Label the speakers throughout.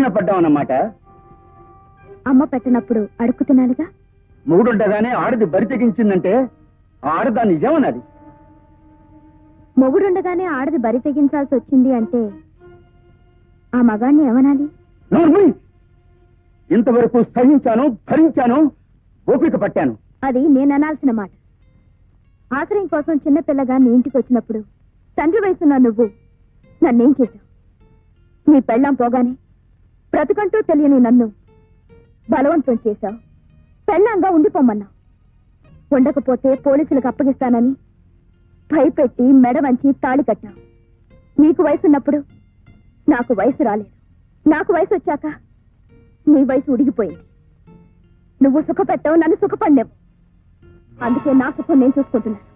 Speaker 1: తిప్పన పడ్డామన్నమాట
Speaker 2: అమ్మ పెట్టినప్పుడు అడుక్కు తినాలిగా
Speaker 1: మూడుండగానే ఆడది బరి తెగించిందంటే ఆ ఆడదాన్ని నిజమన్నది
Speaker 2: మొగుడుండగానే ఆడది బరి తెగించాల్సి వచ్చింది అంటే ఆ మగాణ్ణి ఏమనాలి?
Speaker 1: ఇంతవరకు సహించాను భరించాను ఓపిక పట్టాను.
Speaker 2: అది నేను అనాల్సిన మాట. ఆశ్రయం కోసం చిన్నపిల్లగా నీ ఇంటికి వచ్చినప్పుడు తండ్రి వయసున్న నువ్వు నన్నేం చేశావు? నీ పెళ్ళాం పోగానే బ్రతుకంటూ తెలియని నన్ను బలవంతం చేశావు. పెళ్ళాంగా ఉండిపోమన్నా. ఉండకపోతే పోలీసులకు అప్పగిస్తానని భయపెట్టి మెడ వంచి తాళి కట్టావు నీకు వయసున్నప్పుడు నాకు వయసు రాలేదు. నాకు వయసు వచ్చాక నీ వయసు ఉడిగిపోయింది. నువ్వు సుఖపెట్టావు నన్ను సుఖపడ్డావు అందుకే నా సుఖం నేను చూసుకుంటున్నాను.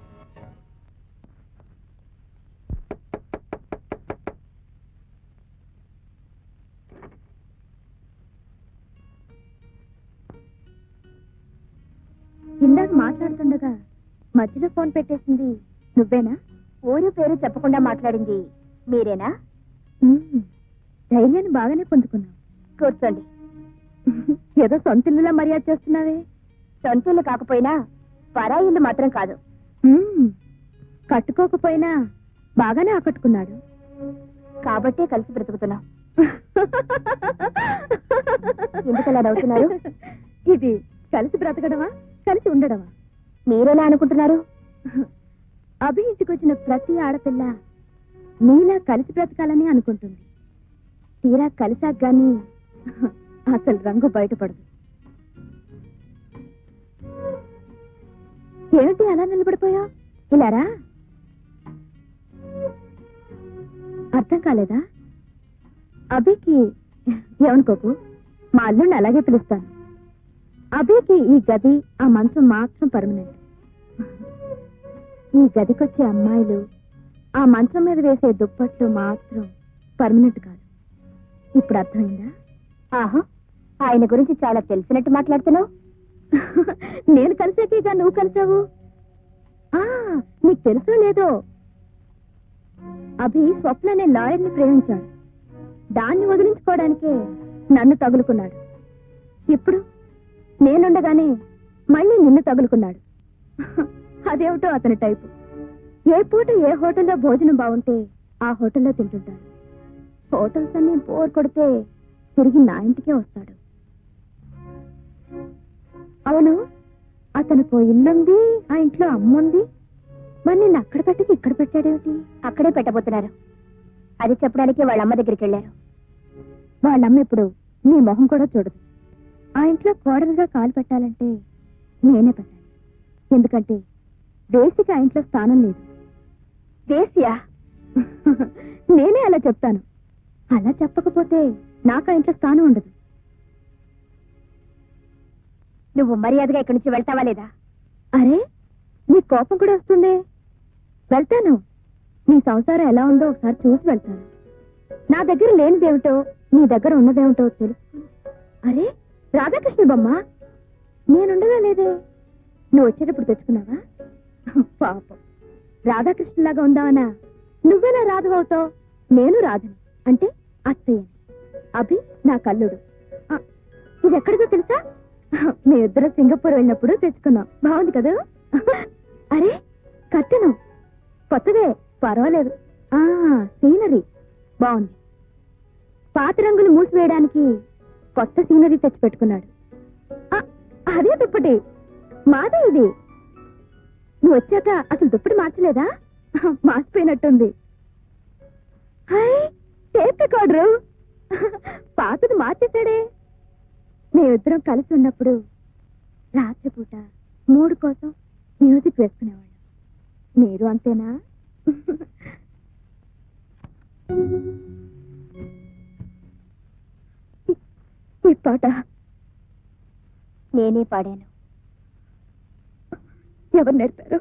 Speaker 2: మాట్లాడుతుండగా మధ్యలో ఫోన్ పెట్టేసింది. నువ్వేనా? ఊరి పేరు చెప్పకుండా మాట్లాడింది. మీరేనా? ధైర్యాన్ని బాగానే పుంజుకున్నావు కూర్చోండి. ఏదో సొంత ఇల్లులా మర్యాద చేస్తున్నావే? సొంత ఇల్లు కాకపోయినా పరాయి ఇల్లు మాత్రం కాదు. కట్టుకోకపోయినా బాగానే ఆకట్టుకున్నాడు. కాబట్టే కలిసి బ్రతుకుతున్నాం. ఎందుకలా నవ్వుతున్నారు? ఇది కలిసి బ్రతకడమా? కలిసి ఉండడమా? మీరెలా అనుకుంటున్నారు? అభి ఇంటికొచ్చిన ప్రతి ఆడపిల్ల నీలా కలిసి బ్రతకాలని అనుకుంటుంది. తీరా కలిసాక గాని అసలు రంగు బయటపడదు. ఏమిటి అలా నిలబడిపోయా? ఇలారా? అర్థం కాలేదా? అభికి ఏమనుకోకు మా అల్లుడిని అలాగే పిలుస్తాను. అభికి ఈ గది ఆ మంచం మాత్రం పర్మనెంట్ ఈ గదికొచ్చే అమ్మాయిలు ఆ మంచం మీద వేసే దుప్పట్లు మాత్రం పర్మనెంట్ కాదు. ఇప్పుడు అర్థమైందా? ఆహా ఆయన గురించి చాలా తెలిసినట్టు మాట్లాడుతున్నావు. నేను కలిసాకేగా నువ్వు కలిసావు. ఆ, నీకు తెలుసో లేదో? అభి స్వప్న అనే లాయర్ని ప్రేమించాడు. దాన్ని వదిలించుకోవడానికే నన్ను తగులుకున్నాడు. ఇప్పుడు? నేనుండగానే మళ్ళీ నిన్ను తగులుకున్నాడు. అదేమిటో అతని టైపు. ఏ పూట ఏ హోటల్లో భోజనం బాగుంటే ఆ హోటల్లో తింటుంటాడు. హోటల్స్ అన్ని బోర్ కొడితే తిరిగి నా ఇంటికే వస్తాడు. అవును అతనికి ఇల్లుంది ఆ ఇంట్లో అమ్ముంది. మరి నిన్ను అక్కడ పెట్టి ఇక్కడ పెట్టాడేమిటి? అక్కడే పెట్టబోతున్నారు. అది చెప్పడానికి వాళ్ళ అమ్మ దగ్గరికి వెళ్ళారు. వాళ్ళమ్మ ఇప్పుడు నీ మొహం కూడా చూడదు. ఆ ఇంట్లో కోడలుగా కాలు పెట్టాలంటే నేనే పెట్టాలి. ఎందుకంటే దేశికి ఆ ఇంట్లో స్థానం లేదు. దేశియా నేనే అలా చెప్తాను. అలా చెప్పకపోతే నాకు ఆ ఇంట్లో స్థానం ఉండదు. నువ్వు మర్యాదగా ఇక్కడి నుంచి వెళ్తావా లేదా? అరే నీ కోపం కూడా వస్తుంది? వెళ్తాను. నీ సంసారం ఎలా ఉందో ఒకసారి చూసి వెళ్తాను. నా దగ్గర లేనిదేమిటో నీ దగ్గర ఉన్నదేమిటో తెలుసుకుని. అరే రాధాకృష్ణ బొమ్మ నేనుండగా లేదే? నువ్వు వచ్చేటప్పుడు తెచ్చుకున్నావా? పాపం. రాధాకృష్ణలాగా ఉందావనా నువ్వెలా రాధు అవుతావు? నేను రాధని అంటే అత్తయ్య అభి నా కల్లుడు. ఇది ఎక్కడిదో తెలుసా? మేమిద్దరం సింగపూర్ వెళ్ళినప్పుడు తెచ్చుకున్నాం. బాగుంది కదా? అరే కట్టెను. కొత్తదే పర్వాలేదు. ఆ సీనరీ. బాగుంది. పాత రంగులు మూసివేయడానికి కొత్త సీనరీ తెచ్చి పెట్టుకున్నాడు అదే దుప్పటి. మాదే ఇది. నువ్వు వచ్చాక అసలు దుప్పటి మార్చలేదా? మార్చిపోయినట్టుంది. Hi tape recorder. పాతది మార్చేశాడే. మేమిద్దరం కలిసి ఉన్నప్పుడు రాత్రిపూట మూడు కోసం మ్యూజిక్ వేసుకునేవాళ్ళం. మీరు అంతేనా? పాట. నేనే పాడాను. ఎవరు నేర్పారు?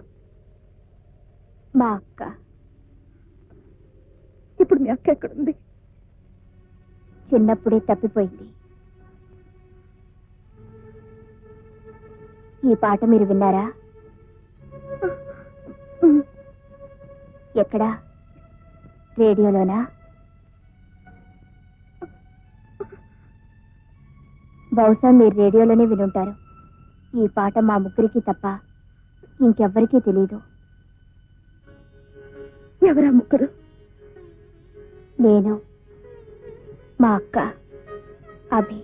Speaker 2: మా అక్క. ఇప్పుడు మీ అక్క ఎక్కడుంది? చిన్నప్పుడే తప్పిపోయింది. ఈ పాట మీరు విన్నారా? ఎక్కడా? రేడియోలోనా?
Speaker 3: బహుశా మీరు రేడియోలోనే వినుంటారు. ఈ పాట మా ముగ్గురికి తప్ప ఇంకెవ్వరికీ తెలియదు ఎవరా ముగ్గురు? నేను మా అక్క అభి.